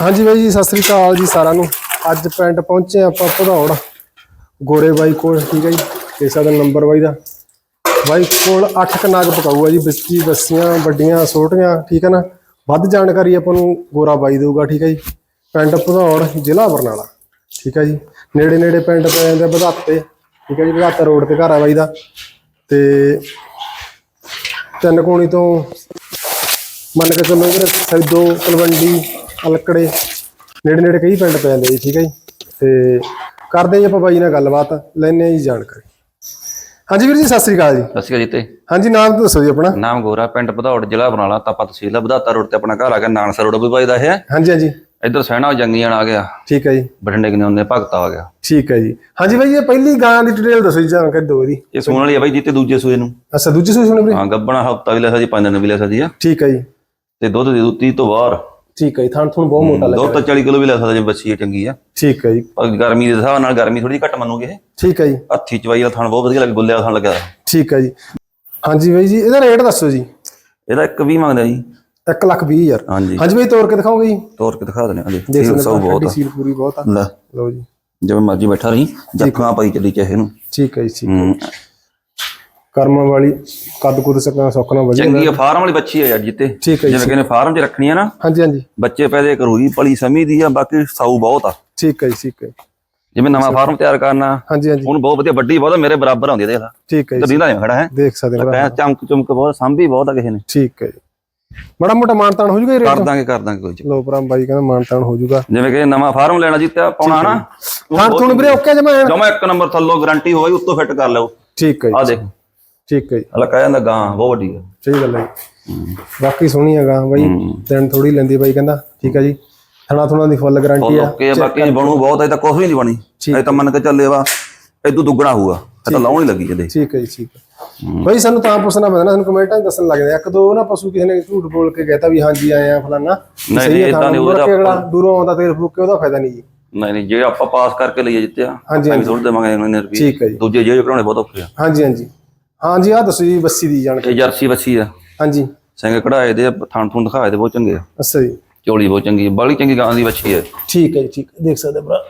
ਹਾਂਜੀ ਬਾਈ ਜੀ, ਸਤਿ ਸ੍ਰੀ ਅਕਾਲ ਜੀ ਸਾਰਿਆਂ ਨੂੰ। ਅੱਜ ਪਿੰਡ ਪਹੁੰਚੇ ਆਪਾਂ ਭਦੌੜ ਗੋਰੇ ਬਾਈ ਕੋਲ, ਠੀਕ ਹੈ ਜੀ? ਕਿਸੇ ਦਾ ਨੰਬਰ ਬਾਈ ਦਾ। ਬਾਈ ਕੋਲ 8 ਕਨਾਗ ਪਕਾਊਗਾ ਜੀ ਬੱਚੀ ਬੱਸੀਆਂ, ਵੱਡੀਆਂ, ਛੋਟੀਆਂ, ਠੀਕ ਹੈ ਨਾ? ਵੱਧ ਜਾਣਕਾਰੀ ਆਪਾਂ ਨੂੰ ਗੋਰਾ ਬਾਈ ਦੇਊਗਾ, ਠੀਕ ਹੈ ਜੀ? ਪਿੰਡ ਭਦੌੜ, ਜ਼ਿਲ੍ਹਾ ਬਰਨਾਲਾ, ਠੀਕ ਹੈ ਜੀ? ਨੇੜੇ ਨੇੜੇ ਪਿੰਡ ਪੈ ਜਾਂਦੇ ਆ ਵਧਾਤੇ ਠੀਕ ਹੈ ਜੀ? ਵਧਾਤਾ ਰੋਡ ਤੇ ਘਰ ਆ ਬਾਈ ਦਾ। ਤੇ ਤਿੰਨ ਕੋਣੀ ਤੋਂ ਮੰਨ ਕੇ ਚੱਲੋ ਵੀਰੇ ਸੈਦੋ ਤਲਵੰਡੀ ਅਲਕੜੇ ਨੇੜੇ ਨੇੜੇ ਕਈ ਪਿੰਡ ਪੈ ਜਾਂਦੇ ਜੀ ਠੀਕ ਹੈ ਜੀ? ਤੇ ਕਰਦੇ ਜੀ ਆਪਾਂ ਬਾਈ ਨਾਲ ਗੱਲਬਾਤ ਲੈਣੇ ਆ ਜੀ ਜਾਣਕਾਰੀ। ਹਾਂਜੀ ਵੀਰ ਜੀ ਸਤਿ ਸ੍ਰੀ ਅਕਾਲ ਜੀ। ਸਤਿ ਸ਼੍ਰੀ ਅਕਾਲ ਜੀ ਤੇ। ਹਾਂਜੀ ਨਾਮ ਦੱਸੋ ਜੀ ਆਪਣਾ। ਨਾਮ ਗੋਰਾ ਪਿੰਡ ਭਦੌੜ ਜ਼ਿਲ੍ਹਾ ਬਰਨਾਲਾ ਤਾਪਾ ਤਹਿਸੀਲ ਆ ਵਧਾਤਾ ਰੋਡ ਤੇ ਆਪਣਾ ਘਰ ਆ ਗਿਆ ਨਾਨਸਰ ਰੋਡ ਵੀ ਵੱਜਦਾ ਹੈ। ਹਾਂਜੀ ਹਾਂਜੀ। ਇੱਧਰ ਸੈਣਾ ਜੰਗੀਆਂ ਆ ਗਿਆ। ਠੀਕ ਹੈ ਜੀ। ਬਠਿੰਡੇ ਕਿਨੇ ਹੁੰਦੇ ਭਗਤਾ ਆ ਗਿਆ। ਠੀਕ ਹੈ ਜੀ। ਹਾਂਜੀ ਬਾਈ ਇਹ ਪਹਿਲੀ ਗਾਂ ਦੀ ਡਿਟੇਲ ਦੱਸੋ ਜੀ ਜਾਣਕਾਰੀ ਦਿਓ ਇਹਦੀ। ਇਹ ਸੂਣ ਵਾਲੀ ਆ ਬਾਈ ਜੀ ਤੇ ਦੂਜੇ ਸੂਏ ਨੂੰ। ਅੱਛਾ ਦੂਜੀ ਸੂਈ ਸੁਣੀ ਵੀਰੇ ਹਾਂ ਗੱਬਣਾ ਹਫਤਾ ਵੀ ਲੈ ਸਕਦੀ ਪੰਜ ਦਿਨ ਵੀ ਲੈ ਸਕਦੀ ਆ। ਠੀਕ ਹੈ ਜੀ। ਤੇ ਦੁੱਧ ਦੇ ਦੁੱਤੀ ਤੋਂ ਬਾਹਰ ਠੀਕ ਹੈ ਜੀ ਥਾਂ ਤੁਹਾਨੂੰ ਬਹੁਤ ਮੋਟਾ ਦੁੱਧ ਲੱਗਾ ਤਾਂ 40 ਕਿਲੋ ਵੀ ਲੈ ਸਕਦਾ ਜੇ ਬੱਚੀ ਇਹ ਚੰਗੀ ਆ। ਠੀਕ ਹੈ ਜੀ। ਪਰ ਗਰਮੀ ਦੇ ਹਿਸਾਬ ਨਾਲ ਗਰਮੀ ਥੋੜੀ ਘੱਟ ਮੰਨੂਗੇ ਇਹ? ਠੀਕ ਹੈ ਜੀ। ਹੱਥੀ ਚਵਾਈ ਵਾਲਾ ਥਣ ਬਹੁਤ ਵਧੀਆ ਲੱਗ ਗੁੱਲੇ ਵਾਲਾ ਥਣ ਲੱਗਿਆ ਠੀਕ ਹੈ ਜੀ। ਹਾਂਜੀ ਬਾਈ ਜੀ ਇਹਦਾ ਰੇਟ ਦੱਸੋ ਜੀ। ਇਹਦਾ ਇੱਕ ਵੀ ਮੰਗਦਾ ਜੀ। 1 ਲੱਖ ਵੀਹ ਹਜ਼ਾਰ। ਹਾਂਜੀ। ਹਾਂਜੀ ਬਾਈ ਤੋੜ ਕੇ ਦਿਖਾਓਗੇ ਜੀ। ਤੋਰ ਕੇ ਦਿਖਾ ਦਿੰਦੇ ਆ ਜੀ ਦੇਖ ਸਕਦੇ ਸਭ ਹੋ ਬਹੁਤ ਆ। ਸੀਲ ਪੂਰੀ ਬਹੁਤ ਆ। ਲੈ। ਲਓ ਜੀ। ਜਿਵੇਂ ਮਰਜ਼ੀ ਬੈਠਾ ਰਹੀ ਜੱਫਾਂ ਪਾਈ ਚੱਲੀ ਚਾਹੇ ਨੂੰ ਠੀਕ ਹੈ ਜੀ ਠੀਕ ਹੂੰ। ਕਰਮਾਂ ਵਾਲੀ ਕੱਦ ਕੁੱਦ ਸਕਣਾ ਸੌਕਣਾ ਵਧੀਆ ਚੰਗੀ ਆ ਫਾਰਮ ਵਾਲੀ ਬੱਚੀ ਆ ਯਾਰ ਜਿੱਤੇ। ਠੀਕ ਹੈ ਜੀ ਜਿਵੇਂ ਕਹਿੰਦੇ ਫਾਰਮ 'ਚ ਰੱਖਣੀ ਆ ਨਾ ਹਾਂਜੀ ਹਾਂਜੀ। ਬੱਚੇ ਪੈਦੇ ਕਰੂਗੀ ਪਲੀ ਸਮੀ ਦੀ ਆ ਬਾਕੀ ਸਾਊ ਬਹੁਤ ਆ। ਠੀਕ ਹੈ ਜੀ ਠੀਕ ਹੈ ਜਿਵੇਂ ਨਵਾਂ ਫਾਰਮ ਤਿਆਰ ਕਰਨਾ ਹਾਂਜੀ ਹਾਂਜੀ। ਉਹਨੂੰ ਬਹੁਤ ਵਧੀਆ ਵੱਡੀ ਬਹੁਤ ਆ, ਮੇਰੇ ਬਰਾਬਰ ਆਉਂਦੀ ਆ ਦੇਖ ਲੈ। ਠੀਕ ਹੈ ਤੇ ਜੀ ਦੀਦਾ ਨਹੀਂ ਖੜਾ ਹੈ। ਦੇਖ ਸਕਦੇ ਹੋ ਪੈ ਚਮਕ ਚਮਕ ਬਹੁਤ ਸੰਭੀ ਬਹੁਤ ਆ ਕਿਸੇ ਨੇ। ਠੀਕ ਹੈ ਜੀ। ਬੜਾ ਮੋਟਾ ਮਾਨਤਾਨ ਹੋ ਜੂਗਾ ਇਹ ਕਰ ਰੇਟ ਦਾਂਗੇ ਕਰ ਦਾਂਗੇ ਕੋਈ ਚ ਲੋ ਪਰਮ ਬਾਈ ਕਹਿੰਦਾ ਮਾਨਤਾਨ ਹੋ ਜੂਗਾ। ਜਿਵੇਂ ਕਿ ਨਵਾਂ ਫਾਰਮ ਲੈਣਾ ਜਿੱਤਿਆ ਪਾਉਣਾ ਨਾ। ਹਾਂ ਤੁਹਾਨੂੰ ਵੀਰੇ ਓਕੇ ਜਮਾ ਜਮਾ ਇੱਕ ਨੰਬਰ ਥੱਲੋਂ ਗਾਰੰਟੀ ਹੋਵੇ ਉੱਤੋਂ ਫਿੱਟ ਕਰ ਲਓ। ਠੀਕ ਹੈ ਆ ਜੀ। ਦੇਖ। ਠੀਕ ਹੈ ਜੀ। ਹਲਾ ਕਹਿ ਜਾਂਦਾ ਗਾਂ ਬਹੁਤ ਵੱਡੀ ਆ ਸਹੀ ਗੱਲ ਹੈ ਜੀ। ਬਾਕੀ ਸੋਹਣੀ ਹੈਗਾ ਬਾਈ ਦਿਨ ਥੋੜੀ ਲੈਂਦੀ ਬਾਈ ਕਹਿੰਦਾ ਠੀਕ ਹੈ ਜੀ। ਥਣਾ ਥੁਣਾ ਦੀ ਫੁੱਲ ਗਾਰੰਟੀ ਆ ਓਕੇ ਬਾਕੀ ਬਣੂ ਬਹੁਤ ਇਹ ਤਾਂ ਕੁਝ ਵੀ ਨਹੀਂ ਬਣੀ। ਇਹ ਤਾਂ ਮੰਨ ਕੇ ਚੱਲੇ ਵਾ ਇਦੋਂ ਦੁੱਗਣਾ ਹੋਊਗਾ ਇਹ ਤਾਂ ਲਾਉਣ ਹੀ ਲੱਗੀ ਜਦੇ ਠੀਕ ਹੈ ਜੀ ਠੀਕ ਹੈ। ਬਾਈ ਸਾਨੂੰ ਤਾਂ ਪੁੱਛਣਾ ਪੈਂਦਾ ਨਾ ਸਾਨੂੰ ਕਮੈਂਟਾਂ ਦੱਸਣ ਲੱਗ ਜਾਂਦੇ ਆ। ਇੱਕ ਦੋ ਨਾ ਪਸ਼ੂ ਕਿਸੇ ਨੇ ਝੂਠ ਬੋਲ ਕੇ ਕਹਿਤਾ ਵੀ ਹਾਂਜੀ ਆਏ ਆ ਫਲਾਨਾ। ਨਹੀਂ, ਹੈ ਏਦਾਂ ਤਾਂ ਨਹੀਂ, ਉਹਦਾ ਦੂਰੋਂ ਆਉਂਦਾ ਤੇਲ ਫੂਕ ਕੇ ਉਹਦਾ ਫਾਇਦਾ ਨਹੀਂ ਜੀ। ਨਹੀਂ ਨਹੀਂ ਜੇ ਆਪਾਂ ਪਾਸ ਕਰਕੇ ਲਈਏ ਜਿੱਤਿਆ ਹਾਂਜੀ, ਥੋੜੇ ਦੇਵਾਂਗੇ ਇਹਨਾਂ ਰੁਪਏ। ਠੀਕ ਹੈ ਜੀ। ਦੂਜੇ ਜੇ ਕਰਾਉਣੇ ਬਹੁਤ ਔਖੇ ਆ। ਹਾਂਜੀ ਹਾਂਜੀ। ਹਾਂਜੀ ਆਹ ਦੱਸੋ ਜੀ ਬੱਸੀ ਦੀ ਜਾਣਕਾਰੀ। ਇਹ ਜਰਸੀ ਬੱਸੀ ਆ। ਹਾਂਜੀ। ਸਿੰਘ ਕਢਾਏ ਦੇ ਆ, ਥਣ ਥੁਣ ਦਿਖਾਏ ਦੇ ਬਹੁਤ ਚੰਗੇ ਆ। ਅੱਛਾ ਜੀ। ਝੋਲੀ ਬਹੁਤ ਚੰਗੀ ਆ ਬਾਲੀ ਚੰਗੀ ਗਾਂ ਦੀ ਬੱਚੀ ਹੈ ਠੀਕ ਹੈ ਜੀ ਠੀਕ ਹੈ। ਦੇਖ ਸਕਦੇ ਭਰਾ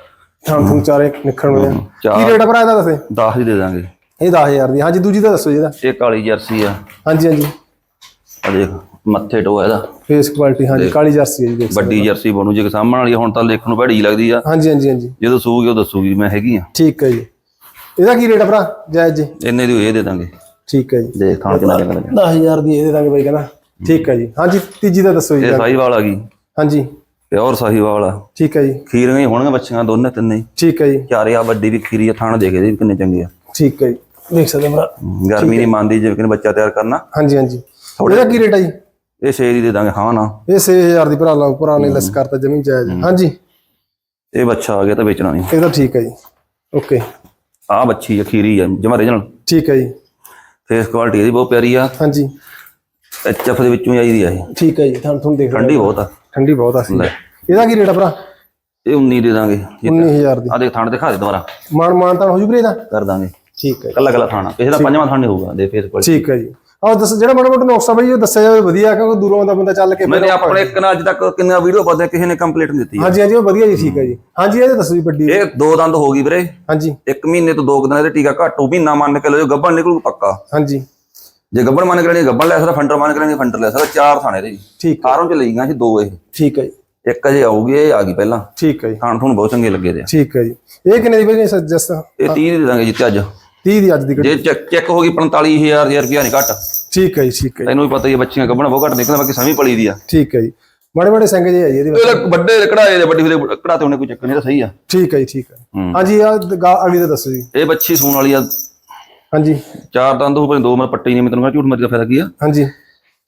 ਥਾਂ ਥੂੰ ਚਾਰੇ ਨਿਕਲਣ ਹੋਏ ਆ। ਚਾਰ। ਕੀ ਰੇਟ ਆ ਭਰਾ ਇਹਦਾ ਦੱਸੇ? 10 ਹੀ ਦੇ ਦਾਂਗੇ। ਇਹ 10000 ਦੀ ਹਾਂਜੀ ਦੂਜੀ ਦਾ ਦੱਸੋ ਜੀ ਇਹਦਾ। ਇਹ ਕਾਲੀ ਜਰਸੀ ਆ। ਹਾਂਜੀ ਹਾਂਜੀ। ਆ ਦੇਖ ਮੱਥੇ ਟੋ ਇਹਦਾ। ਫੇਸ ਕੁਆਲਿਟੀ ਹਾਂਜੀ ਕਾਲੀ ਜਰਸੀ ਹੈ ਜੀ ਦੇਖ ਸਕਦੇ ਵੱਡੀ ਜਰਸੀ ਬਣੂ ਜੇ ਸਾਹਮਣ ਵਾਲੀ ਆ, ਹੁਣ ਤਾਂ ਦੇਖਣ ਨੂੰ ਭੈੜੀ ਲੱਗਦੀ ਆ। ਹਾਂਜੀ ਹਾਂਜੀ ਹਾਂਜੀ। ਜਦੋਂ ਸੂਗੀ ਉਹ ਦੱਸੂਗੀ ਮੈਂ ਹੈਗੀ ਆ। ਠੀਕ ਹੈ ਜੀ। ਇਹਦਾ ਕੀ ਰੇਟ ਆ ਭਰਾ ਜਾਇਜ਼ ਜੀ? ਇੰਨੇ ਦੀ ਇਹ ਦੇ ਦਾਂਗੇ। ਠੀਕ ਹੈ ਜੀ। ਦੇਖ ਥਾਂ ਕਿੰਨਾ ਚੰਗਾ ਲੱਗਿਆ 10000 ਦੀ ਇਹ ਦੇ ਦਾਂਗੇ ਬਾਈ ਕਹਿੰਦਾ। ਠੀਕ ਹੈ ਜੀ। ਹਾਂਜੀ ਤੀਜੀ ਦਾ ਦੱਸੋ ਜੀ ਇਹ ਸਾਹੀਵਾਲ ਆ ਗਈ। ਹਾਂਜੀ। ਪਿਓਰ ਸਾਹੀਵਾਲ ਆ। ਠੀਕ ਹੈ ਜੀ। ਖੀਰੀਆਂ ਹੀ ਹੋਣਗੀਆਂ ਬੱਚੀਆਂ ਦੋਨੇ ਤਿੰਨੇ ਹੀ। ਠੀਕ ਹੈ ਜੀ। ਚਾਰੇ ਆ ਵੱਡੀ ਵੀ ਖੀਰੀ ਆ ਥਾਣ ਦੇਖ ਇਹਦੇ ਵੀ ਕਿੰਨੇ ਚੰਗੇ ਆ। ਠੀਕ ਹੈ ਜੀ। ਦੇਖ ਸਕਦੇ ਭਰਾ। ਗਰਮੀ ਨਹੀਂ ਮੰਨਦੀ ਜਿਵੇਂ ਕਿ ਬੱਚਾ ਤਿਆਰ ਕਰਨਾ। ਹਾਂਜੀ ਹਾਂਜੀ। ਇਹਦਾ ਕੀ ਰੇਟ ਆ ਜੀ? ਇਹ ਛੇ ਦੀ ਦੇ ਦਾਂਗੇ ਹਾਂ ਨਾ। ਇਹ 6000 ਦੀ ਭਰਾ ਲਾਓ ਭਰਾ ਨੇ ਲੈਸ ਕਰਤਾ ਜਮੀ ਜਾਇਜ਼। ਹਾਂਜੀ। ਇਹ ਬੱਚਾ ਆ ਗਿਆ ਤਾਂ ਵੇਚਣਾ ਨਹੀਂ। ਇਹ ਤਾਂ ਠੀਕ ਹੈ ਜੀ। ਓਕੇ ਆ ਬੱਚੀ ਆ ਖੀਰੀ ਆ ਜਮਾ ਰੀਜਨਲ ਠੀਕ ਹੈ ਜੀ। ਫੇਸ ਕੁਆਲਿਟੀ ਇਹਦੀ ਬਹੁਤ ਪਿਆਰੀ ਆ। ਹਾਂਜੀ। ਐਚਐਫ ਦੇ ਵਿੱਚੋਂ ਹੀ ਆਈ ਦੀ ਆ ਇਹ। ਠੀਕ ਹੈ ਜੀ ਤੁਹਾਨੂੰ ਤੁਹਾਨੂੰ ਦੇਖ ਠੰਡੀ ਬਹੁਤ ਆ। ਠੰਡੀ ਬਹੁਤ ਆ ਸੀ ਲੈ। ਇਹਦਾ ਕੀ ਰੇਟ ਆ ਭਰਾ? ਇਹ 19 ਦੇ ਦਾਂਗੇ। 19000 ਦੀ। ਆ ਦੇਖ ਥਾਣ ਦਿਖਾ ਦੇ ਦੁਬਾਰਾ। ਮਾਨ ਮਾਨ ਤਾਂ ਹੋ ਜੂ ਵੀਰੇ ਇਹਦਾ? ਕਰ ਦਾਂਗੇ। ਠੀਕ ਹੈ ਜੀ, ਕੱਲਾ ਕੱਲਾ ਥਾਣਾ ਕਿਸੇ ਦਾ ਪੰਜਵਾਂ ਥਾਣ ਨਹੀਂ ਹੋਊਗਾ ਦੇ ਫੇਸ ਕੁਆਲਿਟੀ ਠੀਕ ਹੈ ਜੀ। ਆਹ ਦੱਸ ਜਿਹੜਾ ਮਾੜਾ ਮੋਟਾ ਨੁਕਸਾ ਬਈ ਉਹ ਦੱਸਿਆ ਜਾਵੇ ਵਧੀਆ ਕਿਉਂਕਿ ਦੂਰੋਂ ਦਾ ਬੰਦਾ ਚੱਲ ਕੇ ਮੈंने ਆਪਣੇ ਇੱਕ ਨਾਲ ਅੱਜ ਤੱਕ ਕਿੰਨਾ ਵੀਡੀਓ ਪਾਉਂਦੇ ਕਿਸੇ ਨੇ ਕੰਪਲੀਟ ਨਹੀਂ ਦਿੱਤੀ ਹਾਂਜੀ ਹਾਂਜੀ ਉਹ ਵਧੀਆ ਜੀ ਠੀਕ ਹੈ ਜੀ। ਹਾਂਜੀ ਇਹ ਦੱਸੋ ਜੀ ਵੱਡੀ ਇਹ ਦੋ ਦੰਦ ਹੋ ਗਈ ਵੀਰੇ। ਹਾਂਜੀ। ਇੱਕ ਮਹੀਨੇ ਤੋਂ ਦੋ ਦਿਨ ਇਹਦੇ ਟੀਕਾ ਘੱਟ ਮਹੀਨਾ ਮੰਨ ਕੇ ਲਓ ਗੱਬਣ ਨਿਕਲੂ ਪੱਕਾ। ਹਾਂਜੀ। ਜੇ ਗੱਬਣ ਮੰਨ ਕੇ ਲੈਣੀ ਗੱਬਣ ਲੈ ਸਕਦਾ ਫੰਡਰ ਮੰਨ ਕੇ ਲੈਣੀ ਫੰਡਰ ਲੈ ਸਕਦਾ ਚਾਰ ਥਾਣੇ ਦੇ ਜੀ। ਠੀਕ ਫਾਰਮ ਚ ਲਈ ਗਈਆਂ ਸੀ ਦੋ ਇਹ। ਠੀਕ ਹੈ ਜੀ। ਇੱਕ ਅਜੇ ਆਊਗੀ ਇਹ ਆ ਗਈ ਪਹਿਲਾਂ। ਠੀਕ ਹੈ ਜੀ। ਥਾਣ ਥੂਣ ਬਹੁਤ ਚੰਗੇ ਲੱਗੇ ਦੇ ਠੀਕ ਹੈ ਜੀ। ਇਹ ਕਿੰਨੇ ਦੀ ਬਈ ਜਸ ਇਹ 30 ਦੇ ਦਾਂਗੇ ਜਿੱਤੇ ਅੱਜ। 30 ਦੀ ਅੱਜ ਦੀ ਜੇ ਚੈੱਕ ਹੋ ਗਈ 45000 ਰੁਪਿਆ ਨਹੀਂ ਘੱਟ। ਠੀਕ ਹੈ ਜੀ ਠੀਕ ਹੈ ਤੈਨੂੰ ਵੀ ਪਤਾ ਹੀ ਬੱਚੀਆਂ ਗੱਬਣ ਬਹੁਤ ਘੱਟ ਨਿਕਲਦਾ ਬਾਕੀ ਸਮੀ ਪਲੀ ਦੀ ਆ। ਠੀਕ ਹੈ ਜੀ। ਮਾੜੇ ਮਾੜੇ ਸਿੰਘ ਜੇ ਹੈ ਜੀ ਇਹਦੇ ਵਿੱਚ। ਵੱਡੇ ਕਢਾਏ ਦੇ ਵੱਡੀ ਦੇ ਕਢਾਤੇ ਹੋਣੇ ਕੋਈ ਚੱਕਰ ਨਹੀਂ ਤਾਂ ਸਹੀ ਆ। ਠੀਕ ਹੈ ਜੀ ਠੀਕ ਹੈ। ਹੂੰ। ਹਾਂਜੀ ਆ ਅਗਲੀ ਦਾ ਦੱਸੋ ਜੀ। ਇਹ ਬੱਚੀ ਸੂਣ ਵਾਲੀ ਆ। ਹਾਂਜੀ। ਚਾਰ ਦੰਦ ਹੋ ਪਰ ਦੋ ਮਰ ਪੱਟੀ ਨਹੀਂ ਮੈਂ ਤੈਨੂੰ ਝੂਠ ਮਰ ਦਾ ਫਾਇਦਾ ਕੀ ਆ? ਹਾਂਜੀ।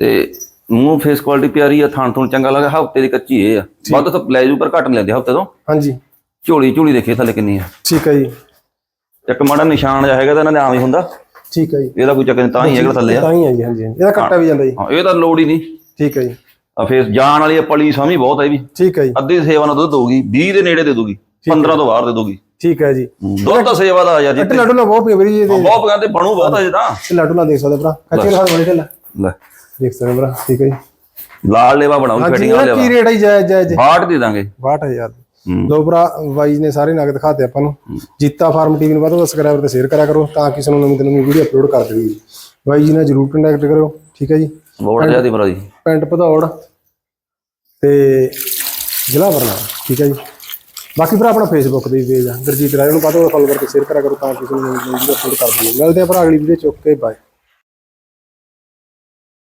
ਤੇ ਮੂੰਹ ਫੇਸ ਕੁਆਲਿਟੀ ਪਿਆਰੀ ਆ ਥਾਣ ਥੂਣ ਚੰਗਾ ਲੱਗਾ ਹਫ਼ਤੇ ਦੀ ਕੱਚੀ ਇਹ ਆ। ਵੱਧ ਤਾਂ ਲੈ ਜੂ ਪਰ ਘੱਟ ਨਹੀਂ ਲੈਂਦੇ ਹਫ਼ਤੇ ਤੋਂ। ਹਾਂਜੀ। ਝੋਲੀ ਝੋਲੀ ਦੇਖੇ ਥੱਲੇ ਕਿੰਨੀ ਆ। ਠੀਕ ਹੈ ਜੀ। ਇੱਕ ਮਾੜਾ ਨਿਸ਼ਾਨ ਜਿਹਾ ਹੈਗਾ ਤਾਂ ਇਹਨਾਂ ਦੇ ਆਮ ਹੀ ਹੁੰਦਾ। ਠੀਕ ਹੈ ਜੀ। ਇਹਦਾ ਕੋਈ ਚੱਕਰ ਨਹੀਂ ਤਾਂ ਹੀ ਹੈਗਾ ਥੱਲੇ ਆ। ਤਾਂ ਹੀ ਹੈ ਜੀ ਹਾਂਜੀ। ਇਹਦਾ ਕੱਟਾ ਵੀ ਜਾਂਦਾ ਜੀ। ਹਾਂ ਇਹ ਤਾਂ ਲੋੜ ਹੀ ਨਹੀਂ। ਠੀਕ ਹੈ ਜੀ। ਆ ਫੇਸ ਜਾਣ ਵਾਲੀ ਪਲੀ ਸਾਮੀ ਬਹੁਤ ਇਹ ਵੀ। ਠੀਕ ਹੈ ਜੀ। ਅੱਧੀ ਸੇਵਾ ਨਾਲ ਦੁੱਧ ਦਊਗੀ 20 ਦੇ ਨੇੜੇ ਦੇ ਦਊਗੀ 15 ਤੋਂ ਬਾਹਰ ਦੇ ਦਊਗੀ। ਠੀਕ ਹੈ ਜੀ। ਦੁੱਧ ਤਾਂ ਸੇਵਾ ਦਾ ਆ ਯਾਰ ਜੀ ਲੱਡੂ ਨਾ ਬਹੁਤ ਪੀ ਵੀਰੇ ਜੀ ਇਹਦੇ। ਬਹੁਤ ਕਹਿੰਦੇ ਬਣੂ ਬਹੁਤ ਆ ਜੇ ਤਾਂ। ਲੱਡੂ ਨਾ ਦੇਖ ਸਕਦੇ ਭਰਾ। ਕੱਚੇ ਰਹਾ ਬੜੇ ਢਿੱਲਾ ਲੈ। ਦੇਖ ਸਕਦੇ ਭਰਾ ਠੀਕ ਹੈ ਜੀ। ਲਾਲ ਲੇਵਾ ਬਣਾਉ ਫੈਟਿੰਗ ਵਾਲਾ ਕੀ ਰੇਟ ਹੈ ਜਾਇਜ਼ ਜਾਇਜ਼। 62 ਦੇ ਦਾਂਗੇ। 62000 ਲੋ ਭਰਾ ਬਾਈ ਨੇ ਸਾਰੇ ਨਗ ਦਿਖਾਤੇ ਆਪਾਂ ਨੂੰ। ਜੀਤਾ ਫਾਰਮ ਟੀਵੀ ਨੂੰ ਵੱਧ ਤੋਂ ਵੱਧ ਸਬਸਕ੍ਰਾਈਬ ਤੇ ਸ਼ੇਅਰ ਕਰਿਆ ਕਰੋ ਤਾਂ ਕਿ ਸਾਨੂੰ ਨਵੀਂ ਤੋਂ ਨਵੀਂ ਵੀਡੀਓ ਅਪਲੋਡ ਕਰ ਦੇਈਏ ਬਾਈ ਜੀ ਨਾਲ ਜਰੂਰ ਕੰਟੈਕਟ ਕਰਿਓ ਠੀਕ ਹੈ ਜੀ? ਬੋੜ ਜਿਆ ਦੀ ਮਰਾ ਜੀ ਪਿੰਡ ਭਦੌੜ ਤੇ ਜ਼ਿਲ੍ਹਾ ਬਰਨਾਲਾ ਠੀਕ ਹੈ ਜੀ? ਬਾਕੀ ਭਰਾ ਆਪਣਾ ਫੇਸਬੁੱਕ ਦੇ ਪੇਜ ਆ। ਗੁਰਜੀਤ ਰਾਏ ਨੂੰ ਵੱਧ ਤੋਂ ਫੋਲੋ ਕਰਕੇ ਸ਼ੇਅਰ ਕਰਿਆ ਕਰੋ ਤਾਂ ਕਿ ਸਾਨੂੰ ਨਵੀਂ ਤੋਂ ਨਵੀਂ ਵੀਡੀਓ ਅਪਲੋਡ ਕਰ ਦਈਏ ਮਿਲਦੇ ਆ ਭਰਾ ਅਗਲੀ ਵੀਡੀਓ ਚ। Okay bye